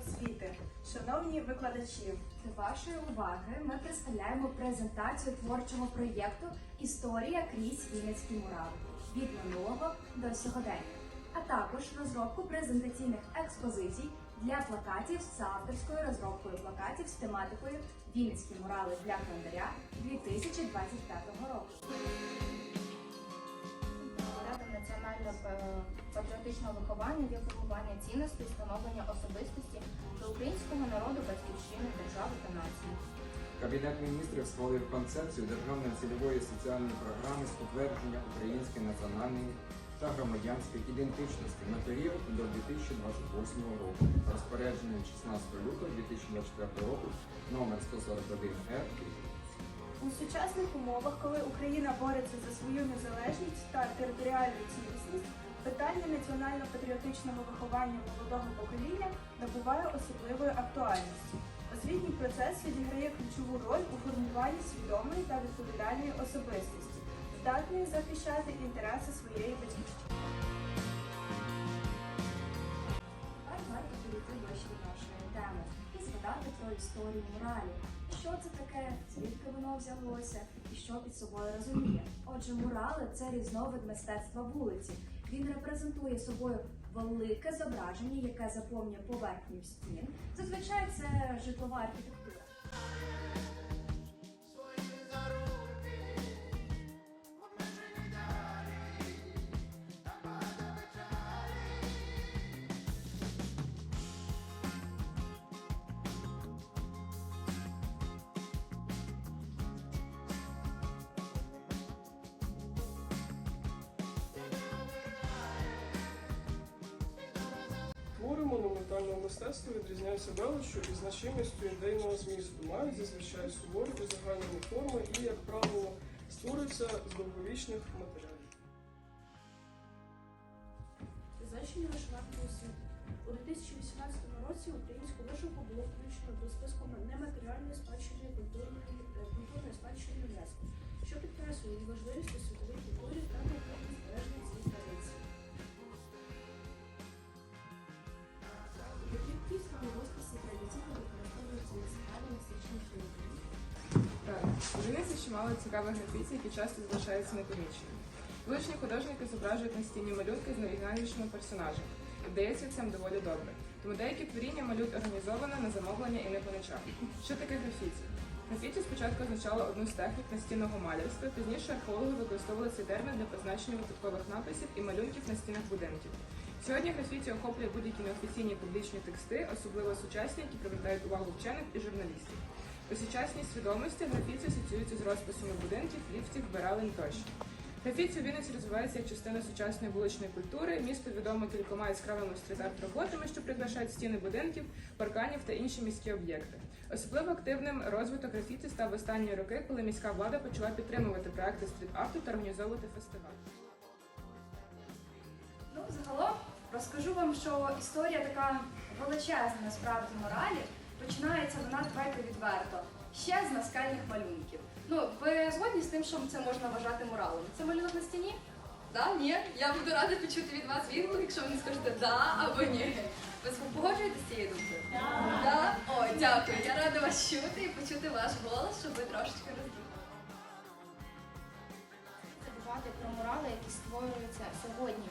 освіти, шановні викладачі, До вашої уваги ми представляємо презентацію творчого проєкту Історія крізь Вінницький мурал від минулого до сьогодення, а також розробку презентаційних експозицій для плакатів з авторською розробкою плакатів з тематикою Вінницькі мурали для календаря 2025 року. Національно-патріотичного виховання є формування цінностей, становлення особистості до українського народу, батьківщини, держави та нації. Кабінет міністрів схвалив концепцію державної цільової соціальної програми з утвердження української національної та громадянської ідентичності на період до 2028 року. Розпорядження 16 лютого 2024 року номер 141 р у сучасних умовах, коли Україна бореться за свою незалежність та територіальну цілісність, питання національно-патріотичного виховання молодого покоління набуває особливої актуальності. Освітній процес відіграє ключову роль у формуванні свідомої та відповідальної особистості, здатної захищати інтереси своєї батьківщини. Нашої теми згадати про історію муралів. Що це таке, звідки воно взялося і що під собою розуміє. Отже, мурали це різновид мистецтва вулиці. Він репрезентує собою велике зображення, яке заповнює поверхню стін. Зазвичай це житлова архітектура. Твори монументального мистецтва відрізняються величчю і значимістю ідейного змісту, мають зазвичай суворі узагальнені форми і, як правило, створюються з довговічних матеріалів. Значення вишиванки освіти. У 2018 році українську вишивку було включено до списку нематеріальної спадщини культурної, е, культурної спадщини ЮНЕСКО, що підкреслює важливість чимало цікавих графіті, які часто залишаються непоміченими. Вуличні художники зображують на стіні малюнки з найоригінальнішими персонажами. Вдається цим доволі добре. Тому деякі творіння малюють організовано на замовлення і не по ночах. Що таке графіті? Графіті спочатку означало одну з технік настінного малярства, пізніше археологи використовували цей термін для позначення випадкових написів і малюнків на стінах будинків. Сьогодні графіті охоплює будь-які неофіційні публічні тексти, особливо сучасні, які привертають увагу вчених і журналістів. У сучасній свідомості графіті асоціюються з розписами будинків, ліфтів, вбиралень тощо. Графіті у Вінниці розвивається як частина сучасної вуличної культури. Місто відомо кількома яскравими стріт-арт роботами, що прикрашають стіни будинків, парканів та інші міські об'єкти. Особливо активним розвиток графіті став в останні роки, коли міська влада почала підтримувати проекти стріт-арту та організовувати фестиваль. Ну, загалом розкажу вам, що історія така величезна насправді моралі. Починається вона давайте відверто. Ще з наскальних малюнків. Ну, ви згодні з тим, що це можна вважати моралом? Це малюнок на стіні? Да? Ні? Я буду рада почути від вас відгук, якщо ви не скажете да або ні. Ви погоджуєтеся з цією думкою? Да? О, дякую. Я рада вас чути і почути ваш голос, щоб ви трошечки роздумали. Забувати про мурали, які створюються сьогодні,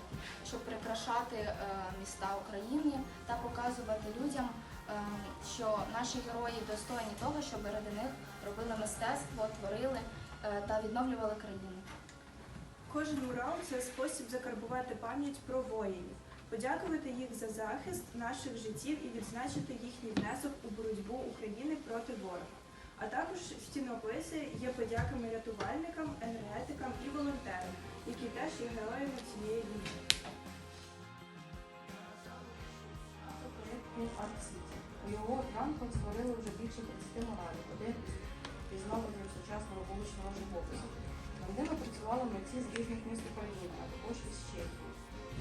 щоб прикрашати е, міста України та показувати людям, що наші герої достойні того, щоб ради них робили мистецтво, творили е, та відновлювали країну. Кожен мурал це спосіб закарбувати пам'ять про воїнів, подякувати їх за захист наших життів і відзначити їхній внесок у боротьбу України проти ворога. А також стінописи є подяками рятувальникам, енергетикам і волонтерам, які теж є героями цієї війни. Проєкт Київ Арт Сіті. У його рамках створили вже більше 30 моралів, один із відновленням сучасного вуличного живопису. Над ними працювали митці з різних міст України, а також із Чехії.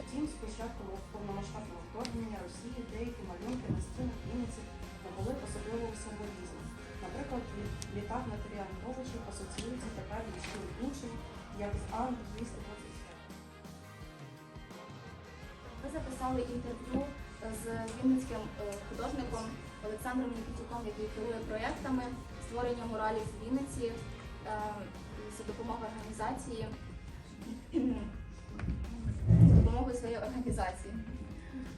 Втім, з початку повномасштабного вторгнення Росії деякі малюнки на стінах Вінниці набули особливого символізму. Наприклад, лі- літак Наталія Антовича асоціюється із чим іншим, як з Ан-227. Ви записали інтерв'ю з вінницьким е, художником Олександром Нікітюком, який керує проєктами створення муралів в Вінниці е, за допомогою організації за допомогою своєї організації.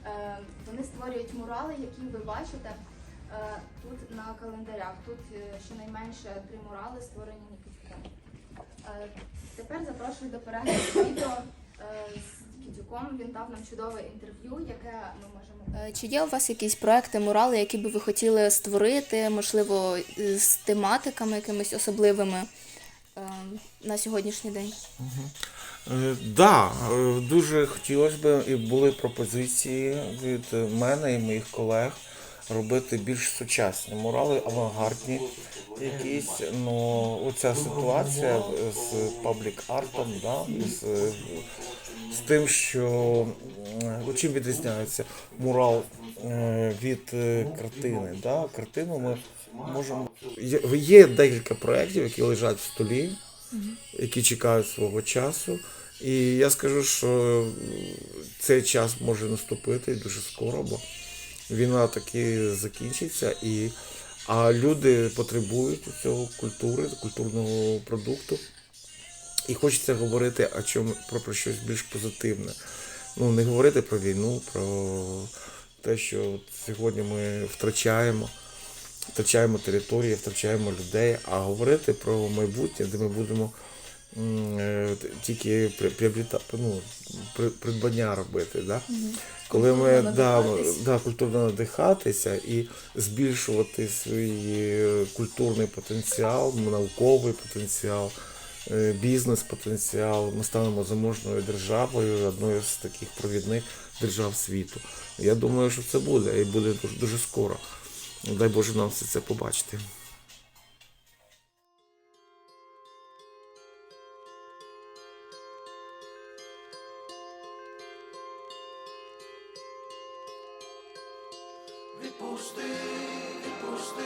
Е, Вони створюють мурали, які ви бачите тут на календарях. Тут щонайменше три мурали створені Нікітюком. Тепер запрошую до перегляду відео з Нікітюком. Він дав нам чудове інтерв'ю, яке ми можемо. Е, Чи є у вас якісь проекти, мурали, які би ви хотіли створити, можливо, з тематиками якимись особливими е, на сьогоднішній день? Е, Да, дуже хотілося б, і були пропозиції від мене і моїх колег робити більш сучасні мурали, авангардні якісь. Ну, оця ситуація з паблік артом, да, з, з тим, що чим відрізняється мурал е, від е, картини. Да? Картину ми можемо. Є декілька проєктів, які лежать в столі які чекають свого часу. І я скажу, що цей час може наступити дуже скоро, бо війна таки закінчиться, і, а люди потребують цього культури, культурного продукту. І хочеться говорити о чому, про, про щось більш позитивне. Ну, не говорити про війну, про те, що сьогодні ми втрачаємо втрачаємо території, втрачаємо людей, а говорити про майбутнє, де ми будемо е, тільки при- приобріта- ну, придбання робити. Да? Коли ми да, да, культурно надихатися і збільшувати свій культурний потенціал, науковий потенціал, е, бізнес-потенціал, ми станемо заможною державою, одною з таких провідних держав світу. Я думаю, що це буде і буде дуже, дуже скоро. Дай Боже нам все це побачити. Відпусти, відпусти,